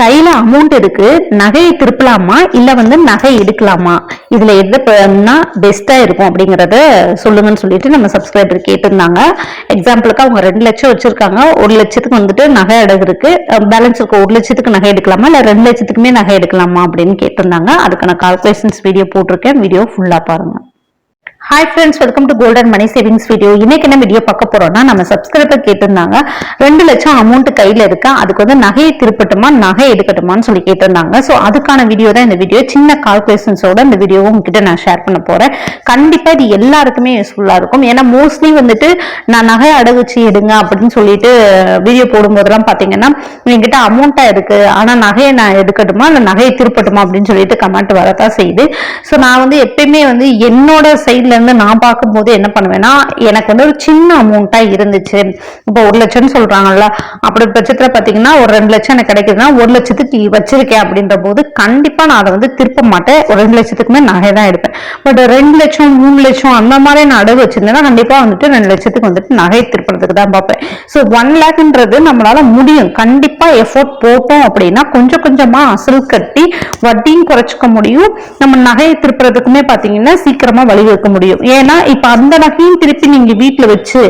கையில அமௌண்ட் இருக்கு நகையை திருப்பலாமா? இல்ல வந்து நகை எடுக்கலாமா? இதுல எது பெஸ்டா இருக்கும் அப்படிங்கறத சொல்லுங்கன்னு சொல்லிட்டு நம்ம சப்ஸ்கிரைபர் கேட்டிருந்தாங்க. எக்ஸாம்பிளுக்கு அவங்க ரெண்டு லட்சம் வச்சிருக்காங்க. ஒரு லட்சத்துக்கு வந்துட்டு நகை அடகு இருக்கு. பேலன்ஸ் இருக்க ஒரு லட்சத்துக்கு நகை எடுக்கலாமா? இல்ல ரெண்டு லட்சத்துக்குமே நகை எடுக்கலாமா அப்படின்னு கேட்டிருந்தாங்க. அதுக்கான கால்குலேஷன்ஸ் வீடியோ போட்டிருக்கேன். வீடியோ ஃபுல்லா பாருங்க. Hi friends welcome to golden money savings video இன்னைக்கு என்ன வீடியோ பார்க்க போறோம்னா நம்ம சப்ஸ்கிரைபர் கேட்டிருந்தாங்க. ரெண்டு லட்சம் அமௌண்ட் கையில இருக்கா. அதுக்கு வந்து நகையை திருப்பட்டுமா நகை எடுக்கட்டுமான்னு சொல்லி கேட்டிருந்தாங்க. ஸோ அதுக்கான வீடியோ தான் இந்த வீடியோ சின்ன கால்குலேஷன்ஸோட இந்த வீடியோவை உங்ககிட்ட நான் ஷேர் பண்ண போறேன். கண்டிப்பா இது எல்லாருக்குமே யூஸ்ஃபுல்லா இருக்கும். ஏன்னா மோஸ்ட்லி வந்துட்டு நான் நகை அடகுச்சு எடுங்க அப்படின்னு சொல்லிட்டு வீடியோ போடும்போதெல்லாம் பாத்தீங்கன்னா என்கிட்ட அமௌண்டா இருக்கு. ஆனா நகையை நான் எடுக்கட்டுமா இல்லை நகையை திருப்பட்டுமா அப்படின்னு சொல்லிட்டு கமெண்ட் வரதான் செய்யுது. ஸோ நான் வந்து எப்பயுமே வந்து என்னோட சைட்ல இருந்து நான் பார்க்கும்போது என்ன பண்ணுவேன்னா எனக்கு வந்து ஒரு சின்ன அமௌண்ட்டா இருந்துச்சு. இப்போ ஒரு லட்சம்னு சொல்றாங்கல்ல அப்படி பட்சத்துல பாத்தீங்கன்னா ஒரு ரெண்டு லட்சம் எனக்கு கிடைக்குதுன்னா ஒரு லட்சத்துக்கு வச்சிருக்கேன் அப்படின்ற போது கண்டிப்பா நான் அதை வந்து திருப்ப மாட்டேன். ஒரு ரெண்டு லட்சத்துக்குமே நகை தான் எடுப்பேன். பட் ரெண்டு லட்சம் மூணு லட்சம் அந்த மாதிரி நான் அடகு வச்சிருந்தேன்னா கண்டிப்பா வந்துட்டு ரெண்டு லட்சத்துக்கு வந்துட்டு நகை திருப்பறதுக்கு தான் பார்ப்பேன். ஸோ ஒன் லேக்ன்றது நம்மளால முடியும். கண்டிப்பா எஃபோர்ட் போட்டோம் அப்படின்னா கொஞ்சம் கொஞ்சமா அசல் கட்டி வட்டியும் குறைச்சிக்க முடியும். நம்ம நகையை திருப்புறதுக்குமே பாத்தீங்கன்னா சீக்கிரமா வழிவகுக்க முடியும். ஏன்னா இப்ப அந்த நகையும் திருப்பி நீங்க வீட்டுல வச்சு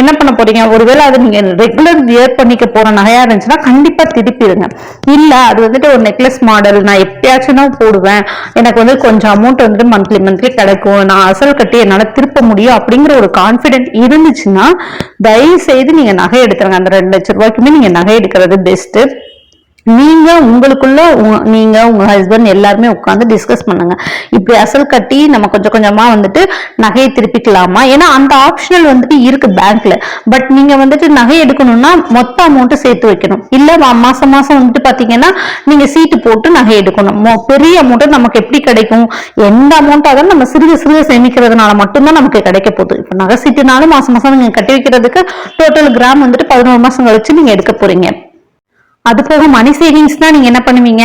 என்ன பண்ண போறீங்க? ஒருவேளை அது நீங்க ரெகுலர் வியர் பண்ணிக்க போற நகையா இருந்துச்சுன்னா கண்டிப்பா திருப்பிடுங்க. இல்ல அது வந்துட்டு ஒரு நெக்லஸ் மாடல் நான் எப்பயாச்சும் தான் போடுவேன். எனக்கு வந்து கொஞ்சம் அமௌண்ட் வந்துட்டு மந்த்லி மந்த்லி கிடைக்கும். நான் அசல் கட்டி என்னால திருப்ப முடியும் அப்படிங்கிற ஒரு கான்பிடென்ட் இருந்துச்சுன்னா தயவு செய்து நீங்க நகை எடுத்துருங்க. அந்த ரெண்டு லட்சம் ரூபாய்க்குமே நீங்க நகை எடுக்கிறது பெஸ்ட் நீங்க உங்களுக்குள்ள நீங்க உங்க ஹஸ்பண்ட் எல்லாருமே உட்காந்து டிஸ்கஸ் பண்ணுங்க. இப்படி அசல் கட்டி நம்ம கொஞ்சம் கொஞ்சமா வந்துட்டு நகையை திருப்பிக்கலாமா? ஏன்னா அந்த ஆப்ஷனல் வந்துட்டு இருக்கு பேங்க்ல பட் நீங்க வந்துட்டு நகை எடுக்கணும்னா மொத்த அமௌண்ட் சேர்த்து வைக்கணும். இல்ல மாசம் மாசம் வந்துட்டு பாத்தீங்கன்னா நீங்க சீட்டு போட்டு நகை எடுக்கணும். மொ- பெரிய அமௌண்ட் நமக்கு எப்படி கிடைக்கும்? எந்த அமௌண்ட் ஆகும் நம்ம சிறுக சிறுக சேமிக்கிறதுனால மட்டும்தான் நமக்கு கிடைக்க போகுது. இப்ப நகை சீட்டுனாலும் மாசம் மாசம் நீங்க கட்டி வைக்கிறதுக்கு டோட்டல் கிராம் வந்துட்டு பதினோரு மாசம் கழிச்சு நீங்க எடுக்க போறீங்க. அது போக மணி சேவிங்ஸ்னா நீங்க என்ன பண்ணுவீங்க?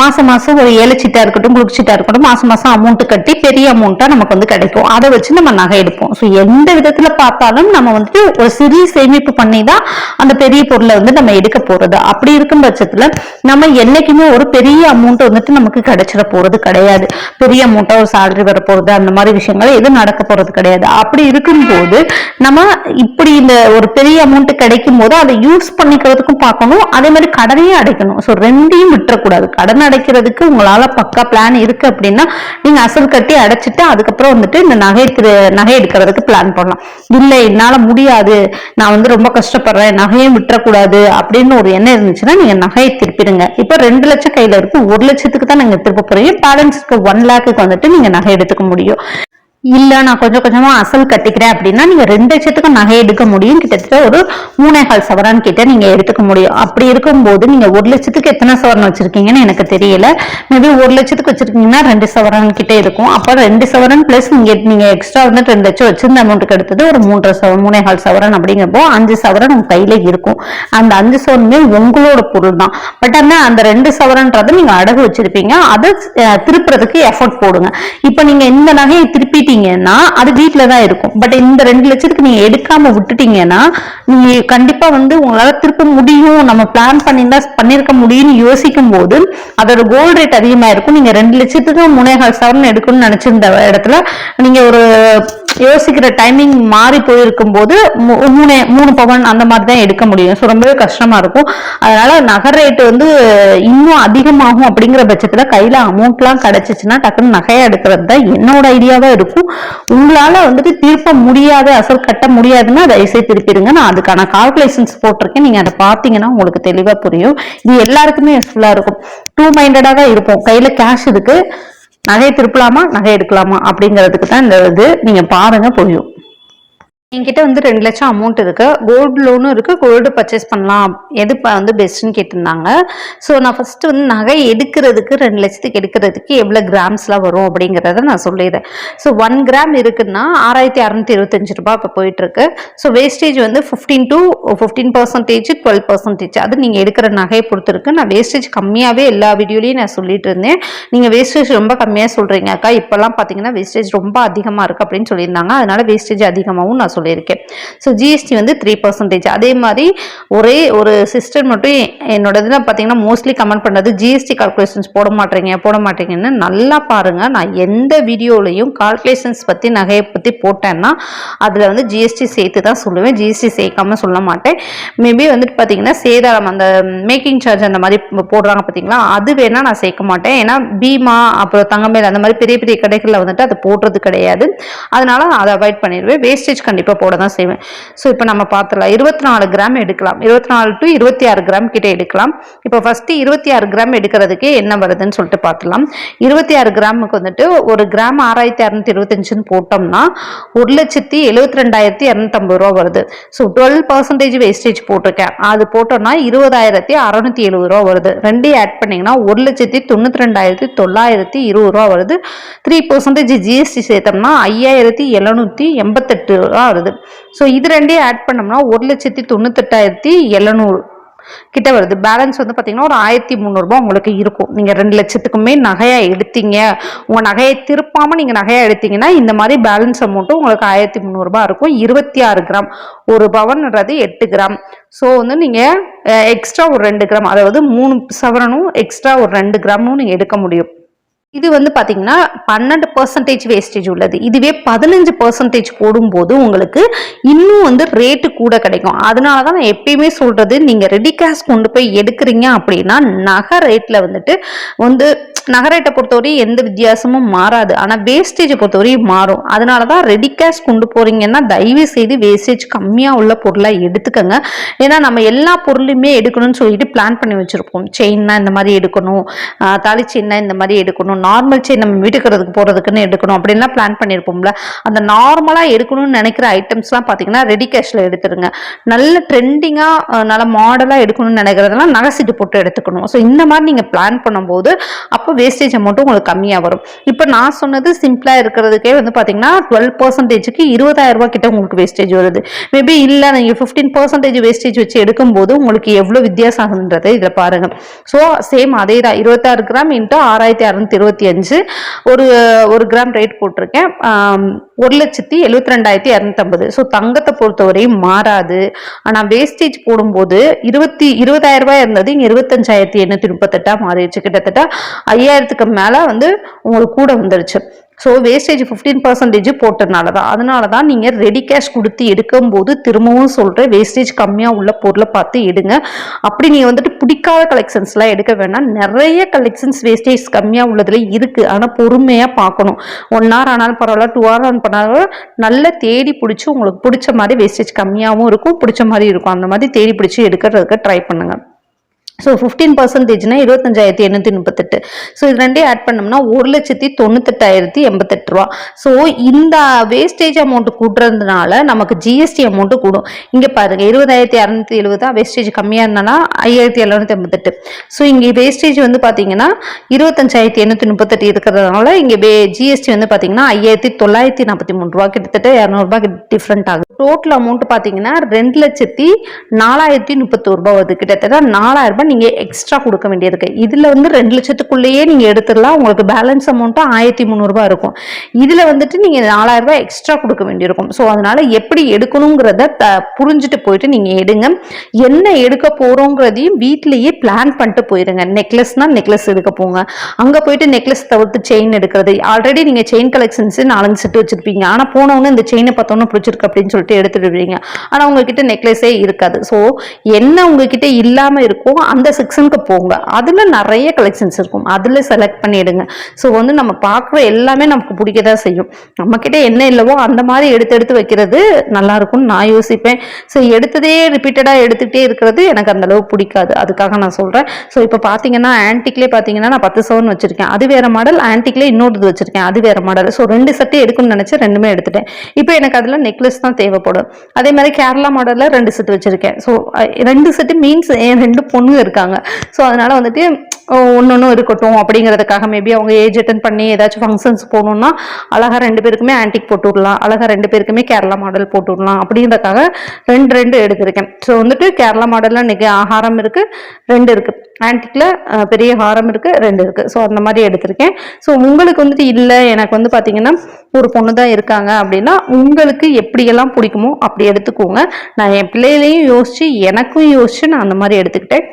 மாசம் மாசம் ஒரு ஏழை சீட்டா இருக்கட்டும் குளுக்கு சீட்டா இருக்கட்டும் மாசம் மாசம் அமௌண்ட் கட்டி பெரிய அமௌண்ட்டா நமக்கு வந்து கிடைக்கும். அதை வச்சு நம்ம நகை எடுப்போம். ஸோ எந்த விதத்துல பார்த்தாலும் நம்ம வந்துட்டு ஒரு சிறிய சேமிப்பு பண்ணி தான் அந்த பெரிய பொருளை வந்து நம்ம எடுக்க போறது. அப்படி இருக்கும் பட்சத்துல நம்ம என்னைக்குமே ஒரு பெரிய அமௌண்ட் வந்துட்டு நமக்கு கிடைச்சிட போறது கிடையாது. பெரிய அமௌண்ட்டா ஒரு சேலரி வர போறது அந்த மாதிரி விஷயங்கள் எதுவும் நடக்க போறது கிடையாது. அப்படி இருக்கும்போது நம்ம இப்படி இந்த ஒரு பெரிய அமௌண்ட் கிடைக்கும் போது அதை யூஸ் பண்ணிக்கிறதுக்கும் பார்க்கணும். அதே மாதிரி கடனையும் அடைக்கணும். ஸோ ரெண்டையும் விட்டுறக்கூடாது. கடன் அடைக்கிறதுக்கு உங்களால் பக்கா பிளான் இருக்கு அப்படின்னா நீங்கள் அசல் கட்டி அடைச்சிட்டு அதுக்கப்புறம் வந்துட்டு இந்த நகை திரு நகை எடுக்கிறதுக்கு பிளான் பண்ணலாம். இல்லை என்னால் முடியாது. நான் வந்து ரொம்ப கஷ்டப்படுறேன். நகையும் விட்டுறக்கூடாது அப்படின்னு ஒரு எண்ணம் இருந்துச்சுன்னா நீங்கள் நகையை திருப்பிடுங்க. இப்போ ரெண்டு லட்சம் கையில் இருக்கு. ஒரு லட்சத்துக்கு தான் நீங்கள் திருப்ப போகிறீங்க பேலன்ஸ் ஒன் லேக்குக்கு வந்துட்டு நீங்கள் நகை எடுத்துக்க முடியும். இல்ல நான் கொஞ்சம் கொஞ்சமா அசல் கட்டிக்கிறேன் அப்படின்னா நீங்க ரெண்டு லட்சத்துக்கு நகை எடுக்க முடியும். கிட்டத்தட்ட ஒரு மூணேகால் சவரன் கிட்ட நீங்க எடுத்துக்க முடியும். அப்படி இருக்கும்போது நீங்க ஒரு லட்சத்துக்கு எத்தனை சவரன் வச்சிருக்கீங்கன்னு எனக்கு தெரியல. மேபி ஒரு லட்சத்துக்கு வச்சிருக்கீங்கன்னா ரெண்டு சவரன் கிட்ட இருக்கும். அப்ப ரெண்டு சவரன் பிளஸ் நீங்க நீங்க எக்ஸ்ட்ரா வந்து ரெண்டு லட்சம் வச்சிருந்த அமௌண்ட்டுக்கு எடுத்தது ஒரு மூன்றரை சவரன் மூணேகால் சவரன் அப்படிங்கிறப்போ அஞ்சு சவரன் உங்க கையில இருக்கும். அந்த அஞ்சு சவரனுமே உங்களோட பொருள் தான். பட் ஆனா அந்த ரெண்டு சவரன்றது நீங்க அடகு வச்சிருப்பீங்க. அதை திருப்புறதுக்கு எஃபர்ட் போடுங்க. இப்ப நீங்க இந்த நகையை திருப்பி விட்டுட்டீங்கன்னா அது வீட்ல தான் இருக்கும். பட் இந்த ரெண்டு லட்சத்துக்கு நீங்க எடுக்காம விட்டுட்டீங்கன்னா நீங்க கண்டிப்பா வந்து உங்களால திருப்ப முடியும். நம்ம பிளான் பண்ணியிருந்தா பண்ணிருக்க முடியும்னு யோசிக்கும் போது அதோட கோல்டு ரேட் அதிகமா இருக்கும். நீங்க ரெண்டு லட்சத்துக்கு மூணேகால் சவரன் எடுக்கணும்னு நினைச்சிருந்த இடத்துல நீங்க ஒரு யோசிக்கிற டைமிங் மாறி போயிருக்கும் போது மூ- மூணு மூணு பவன் அந்த மாதிரி தான் எடுக்க முடியும். ஸோ ரொம்பவே கஷ்டமா இருக்கும். அதனால நகை ரேட் வந்து இன்னும் அதிகமாகும் அப்படிங்கிற பட்சத்துல கையில அமௌண்ட்லாம் கிடைச்சிச்சுன்னா டக்குன்னு நகையை எடுக்கிறது தான் என்னோட ஐடியாவா இருக்கும். உங்களால வந்துட்டு திருப்ப முடியாது அசல் கட்ட முடியாதுன்னா தயவுசெய்து திருப்பிடுங்க. நான் அதுக்கான கால்குலேஷன்ஸ் போட்டிருக்கேன். நீங்க அதை பார்த்தீங்கன்னா உங்களுக்கு தெளிவா புரியும். இது எல்லாருக்குமே யூஸ்ஃபுல்லா இருக்கும். டூ மைண்டடாக தான் இருப்போம். கையில கேஷ் இருக்கு. நகை திருப்பலாமா? நகை எடுக்கலாமா? அப்படிங்கிறதுக்கு தான் இந்த இது நீங்க பாருங்க புரியும். என்கிட்ட வந்து ரெண்டு லட்சம் அமௌண்ட் இருக்கு. கோல்டு லோனும் இருக்கு. கோல்டு பர்ச்சேஸ் பண்ணலாம். எது இப்போ வந்து பெஸ்ட்னு கேட்டிருந்தாங்க. ஸோ நான் ஃபர்ஸ்ட் வந்து நகை எடுக்கிறதுக்கு ரெண்டு லட்சத்துக்கு எடுக்கிறதுக்கு எவ்வளோ கிராம்ஸ்லாம் வரும் அப்படிங்கிறத நான் சொல்லிடுறேன். ஸோ ஒன் கிராம் இருக்குன்னா ஆறாயிரத்தி அறநூத்தி இருபத்தஞ்சு ரூபாய் இப்போ போயிட்டு இருக்கு ஸோ வேஸ்டேஜ் வந்து fifteen to fifteen percentage twelve percentage அது நீங்கள் எடுக்கிற நகையை பொறுத்திருக்கு. நான் வேஸ்டேஜ் கம்மியாகவே எல்லா வீடியோலையும் நான் சொல்லிட்டு இருந்தேன். நீங்கள் வேஸ்டேஜ் ரொம்ப கம்மியாக சொல்கிறீங்க அக்கா. இப்போல்லாம் பார்த்தீங்கன்னா வேஸ்டேஜ் ரொம்ப அதிகமாக இருக்குது அப்படின்னு சொல்லியிருந்தாங்க. அதனால வேஸ்டேஜ் அதிகமாகவும் நான் சொல்லியிருந்தேன் சொல்லியிருக்கேன் ஸோ ஜிஎஸ்டி வந்து த்ரீ பர்சன்டேஜ் அதே மாதிரி ஒரே ஒரு சிஸ்டர் மட்டும் என்னோட இதில் பார்த்தீங்கன்னா மோஸ்ட்லி கமெண்ட் பண்ணுறது ஜிஎஸ்டி கால்குலேஷன்ஸ் போட மாட்டேங்க போட மாட்டேங்கன்னு நல்லா பாருங்க. நான் எந்த வீடியோலையும் கால்குலேஷன்ஸ் பற்றி நகையை பற்றி போட்டேன்னா அதில் வந்து ஜிஎஸ்டி சேர்த்து தான் சொல்லுவேன். ஜிஎஸ்டி சேர்க்காம சொல்ல மாட்டேன். மேபி வந்துட்டு பார்த்தீங்கன்னா சேதாரம் அந்த மேக்கிங் சார்ஜ் அந்த மாதிரி போடுறாங்க பார்த்தீங்களா அது வேணால் நான் சேர்க்க மாட்டேன். ஏன்னா பீமா அப்புறம் தங்கமேல் அந்த மாதிரி பெரிய பெரிய கடைகளில் வந்துட்டு அதை போடுறது கிடையாது. அதனால நான் அதை அவாய்ட் பண்ணிடுவேன். வேஸ்டேஜ் கண்டிப்பாக போட தான் செய்வேன். ஸோ இப்போ நம்ம பார்த்துலாம் இருபத்தி நாலு கிராம் எடுக்கலாம். இருபத்தி நாலு டு இருபத்தி ஆறு கிராம் கிட்டே எடுக்கலாம். இப்போ ஃபஸ்ட்டு இருபத்தி ஆறு கிராம் எடுக்கிறதுக்கு என்ன வருதுன்னு சொல்லிட்டு பார்த்துலாம் இருபத்தி ஆறு கிராமுக்கு வந்துட்டு ஒரு கிராம் ஆறாயிரத்தி அறுநூத்தி இருபத்தஞ்சுன்னு போட்டோம்னா ஒரு லட்சத்தி எழுபத்தி ரெண்டாயிரத்தி இரநூத்தம்பது ரூபா வருது. ஸோ டுவெல் பர்சன்டேஜ் வேஸ்டேஜ் போட்டிருக்கேன். அது போட்டோம்னா இருபதாயிரத்தி அறுநூத்தி எழுபது ரூபா வருது. ரெண்டையும் ஆட் பண்ணீங்கன்னா ஒரு லட்சத்தி தொண்ணூத்தி ரெண்டாயிரத்தி தொள்ளாயிரத்தி இருபது ரூபா வருது. த்ரீ பர்சன்டேஜ் ஜிஎஸ்டி சேர்த்தோம்னா ஐயாயிரத்தி எழுநூத்தி எண்பத்தெட்டு ரூபா வருது. ஸோ இது ரெண்டையும் ஆட் பண்ணோம்னா ஒரு லட்சத்தி தொண்ணூத்தெட்டாயிரத்தி எழுநூறு கிட்ட வருது. பேலன்ஸ் வந்து பார்த்தீங்கன்னா ஒரு ஆயிரத்தி முந்நூறுபா உங்களுக்கு இருக்கும். நீங்கள் ரெண்டு லட்சத்துக்குமே நகையாக எடுத்தீங்க. உங்கள் நகையை திருப்பாமல் நீங்கள் நகையாக எடுத்தீங்கன்னா இந்த மாதிரி பேலன்ஸ் அமௌண்ட்டும் உங்களுக்கு ஆயிரத்தி முந்நூறுபா இருக்கும். இருபத்தி ஆறு கிராம். ஒரு பவன்ன்றது எட்டு கிராம். ஸோ வந்து நீங்கள் எக்ஸ்ட்ரா ஒரு ரெண்டு கிராம். அதாவது மூணு சவரனும் எக்ஸ்ட்ரா ஒரு ரெண்டு கிராமும் நீங்கள் எடுக்க முடியும். இது வந்து பார்த்தீங்கன்னா பன்னெண்டு பர்சன்டேஜ் வேஸ்டேஜ் உள்ளது. இதுவே பதினஞ்சு பர்சன்டேஜ் போடும்போது உங்களுக்கு இன்னும் வந்து ரேட்டு கூட கிடைக்கும். அதனால தான் நான் எப்பயுமே சொல்கிறது நீங்கள் ரெடி கேஷ் கொண்டு போய் எடுக்கிறீங்க அப்படின்னா நகை ரேட்டில் வந்துட்டு வந்து நகை ரேட்டை பொறுத்தவரை எந்த வித்தியாசமும் மாறாது. ஆனால் வேஸ்டேஜை பொறுத்தவரையும் மாறும். அதனால தான் ரெடி கேஷ் கொண்டு போறீங்கன்னா தயவு செய்து வேஸ்டேஜ் கம்மியாக உள்ள பொருளாக எடுத்துக்கங்க. ஏன்னா நம்ம எல்லா பொருளையுமே எடுக்கணும்னு சொல்லிட்டு பிளான் பண்ணி வச்சிருப்போம். செயின்னா இந்த மாதிரி எடுக்கணும். தாலி செயின்னா இந்த மாதிரி எடுக்கணும். நார்மல் செயின் நம்ம வீட்டுக்கிறதுக்கு போகிறதுக்குன்னு எடுக்கணும். அப்படின்லாம் பிளான் பண்ணியிருப்போம்ல அந்த நார்மலாக எடுக்கணும்னு நினைக்கிற ஐட்டம்ஸ்லாம் பார்த்தீங்கன்னா ரெடி கேஷில் எடுத்துருங்க. நல்ல ட்ரெண்டிங்காக நல்ல மாடலாக எடுக்கணும்னு நினைக்கிறதெல்லாம் நகை சீட்டு போட்டு எடுத்துக்கணும். ஸோ இந்த மாதிரி நீங்கள் பிளான் பண்ணும்போது அப்போ வேஸ்டேஜ் அமௌண்ட்டும் உங்களுக்கு கம்மியாக வரும். இப்போ நான் சொன்னது சிம்பிளாக இருக்கிறதுக்கே வந்து பார்த்தீங்கன்னா டுவெல் பர்சன்டேஜுக்கு இருபதாயிரம் ரூபாய் கிட்ட உங்களுக்கு வேஸ்டேஜ் வருது. மேபி இல்லை நீங்கள் ஃபிஃப்டீன் பர்சன்டேஜ் வேஸ்டேஜ் வச்சு எடுக்கும்போது உங்களுக்கு எவ்வளோ வித்தியாசம் ஆகுதுன்றதை இதில் பாருங்கள் ஸோ சேம் அதே தான் இருபத்தாறு கிராம் இன்ட்டு ஆறாயிரத்தி அறுநூத்தி இருபத்தி அஞ்சு. ஒரு ஒரு கிராம் ரேட் போட்டிருக்கேன். ஒரு லட்சத்தி எழுபத்தி ரெண்டாயிரத்தி இரநூத்தம்பது ஸோ தங்கத்தை பொறுத்தவரையும் மாறாது. ஆனால் வேஸ்டேஜ் போடும்போது இருபத்தி இருபதாயிரம் ரூபாய் இருந்தது இங்கே இருபத்தஞ்சாயிரத்தி எண்ணூற்றி முப்பத்தெட்டா மாறிடுச்சு. கிட்டத்தட்ட ஐயாயிரத்துக்கு மேலே வந்து உங்களுக்கு கூட வந்துருச்சு. ஸோ வேஸ்டேஜ் ஃபிஃப்டீன் பர்சன்டேஜ் போட்டதுனால தான் அதனால தான் நீங்கள் ரெடி கேஷ் கொடுத்து எடுக்கும்போது திரும்பவும் சொல்கிறேன் வேஸ்டேஜ் கம்மியாக உள்ள பொருளை பார்த்து எடுங்க. அப்படி நீங்கள் வந்துட்டு பிடிக்காத கலெக்ஷன்ஸ்லாம் எடுக்க வேணாம். நிறைய கலெக்ஷன்ஸ் வேஸ்டேஜ் கம்மியாக உள்ளதில் இருக்குது ஆனால் பொறுமையாக பார்க்கணும். ஒன் ஹவர் ஆனாலும் பரவாயில்ல டூ ஹவர் ஆன் பண்ணாலும் நல்லா தேடி பிடிச்சி உங்களுக்கு பிடிச்ச மாதிரி வேஸ்டேஜ் கம்மியாகவும் இருக்கும் பிடிச்ச மாதிரி இருக்கும். அந்த மாதிரி தேடி பிடிச்சி எடுக்கிறதுக்கு ட்ரை பண்ணுங்கள் ஸோ ஃபிஃப்டீன் பர்சன்டேஜ்னா இருபத்தஞ்சாயிரத்தி எண்ணூற்றி முப்பத்தெட்டு. ஸோ இது ரெண்டையும் ஆட் பண்ணோம்னா ஒரு லட்சத்தி தொண்ணூத்தெட்டாயிரத்தி எண்பத்தெட்டு ரூபா. ஸோ இந்த வேஸ்டேஜ் அமௌண்ட் கூட்டுறதுனால நமக்கு ஜிஎஸ்டி அமௌண்ட்டு கூடும். இங்கே பாருங்க இருபதாயிரத்தி அறநூற்றி தான் வேஸ்டேஜ் கம்மியாக இருந்தானா ஐயாயிரத்தி எழுநூத்தி எண்பத்தெட்டு. ஸோ இங்கே வேஸ்டேஜ் வந்து பார்த்தீங்கன்னா இருபத்தஞ்சாயிரத்தி எண்ணூற்றி முப்பத்தெட்டு இருக்கிறதுனால இங்கே ஜிஎஸ்டி வந்து பார்த்தீங்கன்னா ஐயாயிரத்தி தொள்ளாயிரத்தி நாற்பத்தி மூணு ரூபா கிட்டத்தட்ட இரநூறுபா டிஃப்ரெண்ட் ஆகுது. டோட்டல் அமௌண்ட் பார்த்தீங்கன்னா ரெண்டு லட்சத்தி நாலாயிரத்தி முப்பத்தோரு ரூபா வருது. கிட்டத்தட்ட நாலாயிரம் ரூபாய் நீங்கள் எக்ஸ்ட்ரா கொடுக்க வேண்டியிருக்கு இதில் வந்து ரெண்டு லட்சத்துக்குள்ளேயே நீங்கள் எடுத்துடலாம். உங்களுக்கு பேலன்ஸ் அமௌண்ட்டும் ஆயிரத்தி முந்நூறுரூபா இருக்கும். இதில் வந்துட்டு நீங்கள் நாலாயிரம் ரூபாய் எக்ஸ்ட்ரா கொடுக்க வேண்டியிருக்கும். ஸோ அதனால் எப்படி எடுக்கணுங்கிறத த புரிஞ்சுட்டு போயிட்டு நீங்கள் எடுங்க. என்ன எடுக்க போகிறோங்கிறதையும் வீட்லேயே பிளான் பண்ணிட்டு போயிடுங்க நெக்லஸ்னால் நெக்லஸ் எடுக்க போங்க. அங்கே போயிட்டு நெக்லஸ் தவிர்த்து செயின் எடுக்கிறது. ஆல்ரெடி நீங்கள் செயின் கலெக்ஷன்ஸ் நாலஞ்சு செட்டு வச்சுருப்பீங்க. ஆனால் போனவொன்னே இந்த செயினை பார்த்தோன்னே பிடிச்சிருக்கு அப்படின்னு சொல்லிட்டு எடுத்துட்டு விடுவீங்க ஆனால் உங்ககிட்ட நெக்லஸே இருக்காது. ஸோ என்ன உங்ககிட்ட இல்லாமல் இருக்கோ அந்த செக்ஷனுக்கு போங்க. அதில் நிறைய கலெக்ஷன்ஸ் இருக்கும். அதில் செலக்ட் பண்ணிடுங்க. ஸோ வந்து நம்ம பார்க்குற எல்லாமே நமக்கு பிடிக்க தான் செய்யும். நம்மக்கிட்ட என்ன இல்லவோ அந்த மாதிரி எடுத்து எடுத்து வைக்கிறது நல்லா இருக்கும்னு நான் யோசிப்பேன். ஸோ எடுத்ததே ரிப்பீட்டடாக எடுத்துகிட்டே இருக்கிறது எனக்கு அந்தளவு பிடிக்காது. அதுக்காக நான் சொல்கிறேன் ஸோ இப்போ பார்த்தீங்கன்னா ஆன்டிக்லேயே பார்த்தீங்கன்னா நான் பத்து சவன் வச்சுருக்கேன். அது வேறு மாடல் ஆன்டிக்லேயே இன்னொரு இது வச்சுருக்கேன். அது வேறு மாடல் ஸோ ரெண்டு செட்டு எடுக்கணும்னு நினச்சி ரெண்டுமே எடுத்துட்டேன். இப்போ எனக்கு அதில் நெக்லஸ் தான் தேவை. போடும். அதே மாதிரி கேரளா மாடலில் ரெண்டு செட்டு வச்சுருக்கேன். ஸோ ரெண்டு செட்டு மீன்ஸ் என் ரெண்டு பொண்ணுங்க இருக்காங்க. ஸோ அதனால் வந்துட்டு ஒன்று ஒன்றும் இருக்கட்டும் அப்படிங்கிறதுக்காக மேபி அவங்க ஏஜ் அட்டன் பண்ணி ஏதாச்சும் ஃபங்க்ஷன்ஸ் போகணுன்னா அழகாக ரெண்டு பேருக்குமே ஆன்டிக் போட்டு விடலாம். அழகாக ரெண்டு பேருக்குமே கேரளா மாடல் போட்டு விடலாம். அப்படிங்கிறதுக்காக ரெண்டு ரெண்டு எடுத்திருக்கேன். ஸோ வந்துட்டு கேரளா மாடலில் இன்றைக்கி ஆகாரம் இருக்குது ரெண்டு இருக்குது ஆன்டிக்கில் பெரிய ஹாரம் இருக்குது ரெண்டு இருக்குது ஸோ அந்த மாதிரி எடுத்திருக்கேன். ஸோ உங்களுக்கு வந்துட்டு இல்லை எனக்கு வந்து பார்த்தீங்கன்னா ஒரு பொண்ணு தான் இருக்காங்க அப்படின்னா உங்களுக்கு எப்படியெல்லாம் பிடிக்குமோ அப்படி எடுத்துக்கோங்க. நான் என் பிள்ளைகளையும் யோசித்து எனக்கும் யோசித்து நான் அந்த மாதிரி எடுத்துக்கிட்டேன்.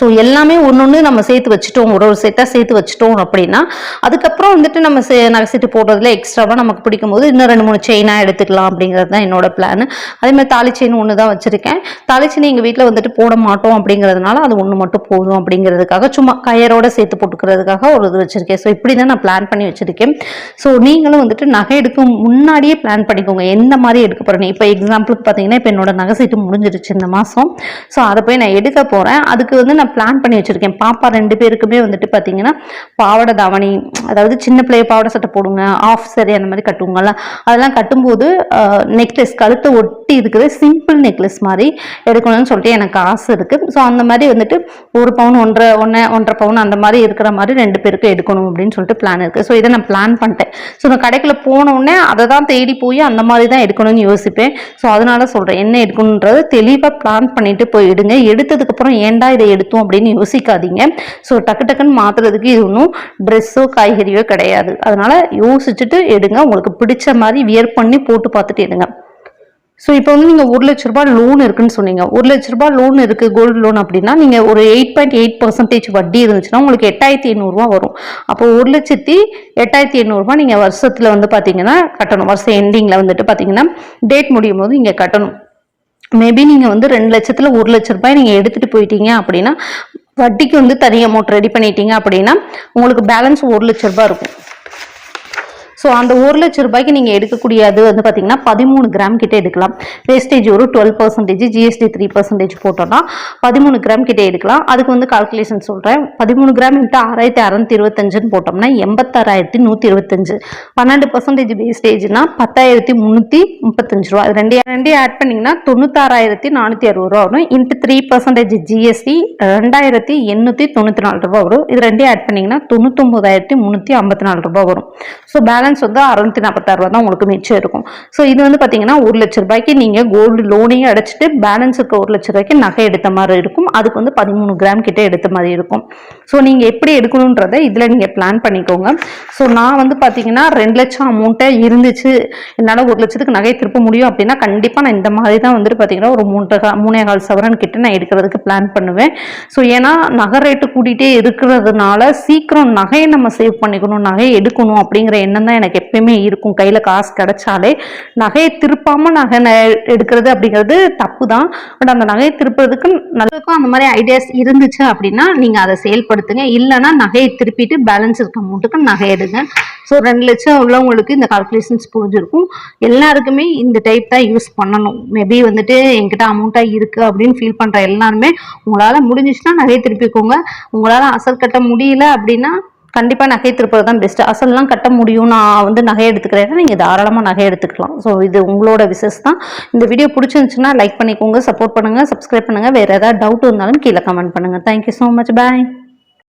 ஸோ எல்லாமே ஒன்று ஒன்று நம்ம சேர்த்து வச்சுட்டோம். ஒரு ஒரு செட்டாக சேர்த்து வச்சுட்டோம் அப்படின்னா அதுக்கப்புறம் வந்துட்டு நம்ம சே நகை போடுறதுல எக்ஸ்ட்ராவாக நமக்கு பிடிக்கும் போது இன்னும் ரெண்டு மூணு செயினாக எடுத்துக்கலாம் அப்படிங்கிறது தான் என்னோட பிளான் அதே மாதிரி தாலி செயின் ஒன்று தான் வச்சுருக்கேன். தாலி செயின் எங்கள் வீட்டில் வந்துட்டு போட மாட்டோம் அப்படிங்கிறதுனால அது ஒன்று மட்டும் போதும் அப்படிங்கிறதுக்காக சும்மா கயரோட சேர்த்து போட்டுக்கிறதுக்காக ஒரு இது வச்சுருக்கேன். ஸோ இப்படி தான் நான் பிளான் பண்ணி வச்சுருக்கேன். ஸோ நீங்களும் வந்துட்டு நகை எடுக்கும் முன்னாடியே பிளான் பண்ணிக்கோங்க. எந்த மாதிரி எடுக்க போகிறேன் இப்போ எக்ஸாம்பிளுக்கு பார்த்தீங்கன்னா இப்போ என்னோட நகை சீட்டு முடிஞ்சிருச்சு இந்த மாதம் ஸோ அதை போய் நான் எடுக்க போகிறேன் அதுக்கு வந்து நான் பிளான் பண்ணி வச்சுருக்கேன். பாப்பா ரெண்டு பேருக்குமே வந்துட்டு பார்த்தீங்கன்னா பாவாடை தாவணி அதாவது சின்ன பிள்ளைய பாவாடை சட்டை போடுங்க ஆஃப் சரி அந்த மாதிரி கட்டுவாங்கல்ல அதெல்லாம் கட்டும்போது நெக்லஸ் கழுத்தை ஒட்டி இருக்குது சிம்பிள் நெக்லஸ் மாதிரி எடுக்கணும்னு சொல்லிட்டு எனக்கு ஆசை இருக்குது ஸோ அந்த மாதிரி வந்துட்டு ஒரு பவுன் ஒன்றரை ஒன்று ஒன்றரை பவுன் அந்த மாதிரி இருக்கிற மாதிரி ரெண்டு பேருக்கு எடுக்கணும் அப்படின்னு சொல்லிட்டு பிளான் இருக்குது ஸோ இதை நான் பிளான் பண்ணிட்டேன். ஸோ நான் கடைக்குள்ள போன உடனே அதை தான் தேடி போய் அந்த மாதிரி தான் எடுக்கணும்னு யோசிப்பேன். ஸோ அதனால சொல்கிறேன் என்ன எடுக்கணுன்றது தெளிவாக பிளான் பண்ணிட்டு போய் எடுங்க. எடுத்ததுக்கப்புறம் ஏன்டா இதை எடுத்து நிறுத்தும் அப்படின்னு யோசிக்காதீங்க. ஸோ டக்கு டக்குன்னு மாற்றுறதுக்கு இது ஒன்றும் ட்ரெஸ்ஸோ காய்கறியோ கிடையாது. அதனால யோசிச்சுட்டு எடுங்க. உங்களுக்கு பிடிச்ச மாதிரி வியர் பண்ணி போட்டு பார்த்துட்டு எடுங்க. ஸோ இப்போ வந்து நீங்கள் ஒரு லட்ச ரூபாய் லோன் இருக்குன்னு சொன்னீங்க. ஒரு லட்ச ரூபாய் லோன் இருக்குது கோல்டு லோன் அப்படின்னா நீங்கள் ஒரு எயிட் பாயிண்ட் எயிட் பர்சன்டேஜ் வட்டி இருந்துச்சுன்னா உங்களுக்கு எட்டாயிரத்தி எண்ணூறுரூவா வரும். அப்போ ஒரு லட்சத்தி எட்டாயிரத்தி எண்ணூறுரூவா நீங்கள் வருஷத்தில் வந்து பார்த்தீங்கன்னா கட்டணும். வருஷம் எண்டிங்கில் வந்துட்டு பார்த்தீங்கன்னா டேட் முடியும் போது இங்கே கட்டணும். மேபி நீங்கள் வந்து ரெண்டு லட்சத்தில் ஒரு லட்ச ரூபாய் நீங்கள் எடுத்துகிட்டு போயிட்டீங்க அப்படின்னா வட்டிக்கு வந்து தனி அமௌண்ட் ரெடி பண்ணிட்டீங்க அப்படின்னா உங்களுக்கு பேலன்ஸ் ஒரு லட்ச ரூபாய் இருக்கும். ஸோ அந்த ஒரு லட்ச ரூபாய்க்கு நீங்கள் எடுக்கக்கூடிய அது வந்து பார்த்தீங்கன்னா பதிமூணு கிராம் கிட்டே எடுக்கலாம். வேஸ்டேஜ் ஒரு twelve percentage GST three percentage போட்டோம்னா பதிமூணு கிராம் கிட்டே எடுக்கலாம். அதுக்கு வந்து கால்குலேஷன் சொல்கிறேன் பதிமூணு கிராம் இன்ட்டு ஆறாயிரத்தி அறநூத்தி இருபத்தஞ்சுன்னு போட்டோம்னா எண்பத்தாறாயிரத்தி நூற்றி இருபத்தஞ்சு. பன்னெண்டு பர்சன்டேஜ் வேஸ்டேஜ்னா பத்தாயிரத்தி முந்நூற்றி முப்பத்தஞ்சு ரூபா. அது ரெண்டே ரெண்டையும் ஆட் பண்ணிங்கன்னா தொண்ணூத்தாறாயிரத்தி நானூற்றி அறுபது ரூபா வரும். இன்ட்டு த்ரீ பர்சன்டேஜ் ஜிஎஸ்டி ரெண்டாயிரத்தி எண்ணூற்றி தொண்ணூற்றி நாலு ரூபா வரும். இது ரெண்டையும் ஆட் பண்ணிங்கன்னா தொண்ணூத்தொம்பதாயிரத்தி முந்நூற்றி ஐம்பத்தி நாலு ரூபா வரும். ஸோ பேலன்ஸ் பேலன்ஸ் வந்து அறுநூத்தி நாற்பத்தாறு ரூபா தான் உங்களுக்கு மிச்சம் இருக்கும். ஸோ இது வந்து பார்த்தீங்கன்னா ஒரு லட்ச ரூபாய்க்கு நீங்கள் கோல்டு லோனையும் அடைச்சிட்டு பேலன்ஸ் இருக்க ஒரு லட்ச ரூபாய்க்கு நகை எடுத்த மாதிரி இருக்கும். அதுக்கு வந்து பதிமூணு கிராம் கிட்ட எடுத்த மாதிரி இருக்கும். ஸோ நீங்கள் எப்படி எடுக்கணுன்றதை இதில் நீங்கள் பிளான் பண்ணிக்கோங்க. ஸோ நான் வந்து பார்த்தீங்கன்னா ரெண்டு லட்சம் அமௌண்ட்டே இருந்துச்சு. என்னால் ஒரு லட்சத்துக்கு நகை திருப்ப முடியும் அப்படின்னா கண்டிப்பாக நான் இந்த மாதிரி தான் வந்துட்டு பார்த்தீங்கன்னா ஒரு மூன்றரை மூணே கால் சவரன் கிட்ட நான் எடுக்கிறதுக்கு பிளான் பண்ணுவேன். ஸோ ஏன்னா நகை ரேட்டு கூட்டிகிட்டே இருக்கிறதுனால சீக்கிரம் நகையை நம்ம சேவ் பண்ணிக்கணும் நகையை எடுக்கணும் அப்படிங்கிற எண்ணம் தான் எனக்கு எப்பயுமே இருக்கும். கையில் காசு கிடைச்சாலே நகையை திருப்பாமல் நகை எடுக்கிறது அப்படிங்கிறது தப்பு தான் பட் அந்த நகையை திருப்புறதுக்கு நல்லதுக்கும் அந்த மாதிரி ஐடியாஸ் இருந்துச்சு அப்படின்னா நீங்கள் அதை செயல்படுத்துங்க. இல்லைன்னா நகையை திருப்பிட்டு பேலன்ஸ் இருக்க அமௌண்ட்டுக்கு நகை எடுங்க. ஸோ ரெண்டு லட்சம் உள்ளவங்களுக்கு இந்த கால்குலேஷன்ஸ் புரிஞ்சிருக்கும். எல்லாருக்குமே இந்த டைப் தான் யூஸ் பண்ணணும். மேபி வந்துட்டு என்கிட்ட அமௌண்ட்டாக இருக்குது அப்படின்னு ஃபீல் பண்ணுற எல்லாருமே உங்களால் முடிஞ்சிச்சுன்னா நகையை திருப்பிக்கோங்க. உங்களால் அசல் கட்ட முடியல அப்படின்னா கண்டிப்பாக நகை திருப்பது தான் பெஸ்ட்டு அசல்லாம் கட்ட முடியும் நான் வந்து நகை எடுத்துக்கிறேன்னா நீங்கள் தாராளமாக நகை எடுத்துக்கலாம். ஸோ இது உங்களோட விசஸ் தான். இந்த வீடியோ பிடிச்சிருந்துச்சுன்னா லைக் பண்ணிக்கோங்க சப்போர்ட் பண்ணுங்கள் சப்ஸ்கிரைப் பண்ணுங்கள் வேறு ஏதாவது டவுட் இருந்தாலும் கீழே கமெண்ட் பண்ணுங்கள் தேங்க்யூ ஸோ மச் பாய்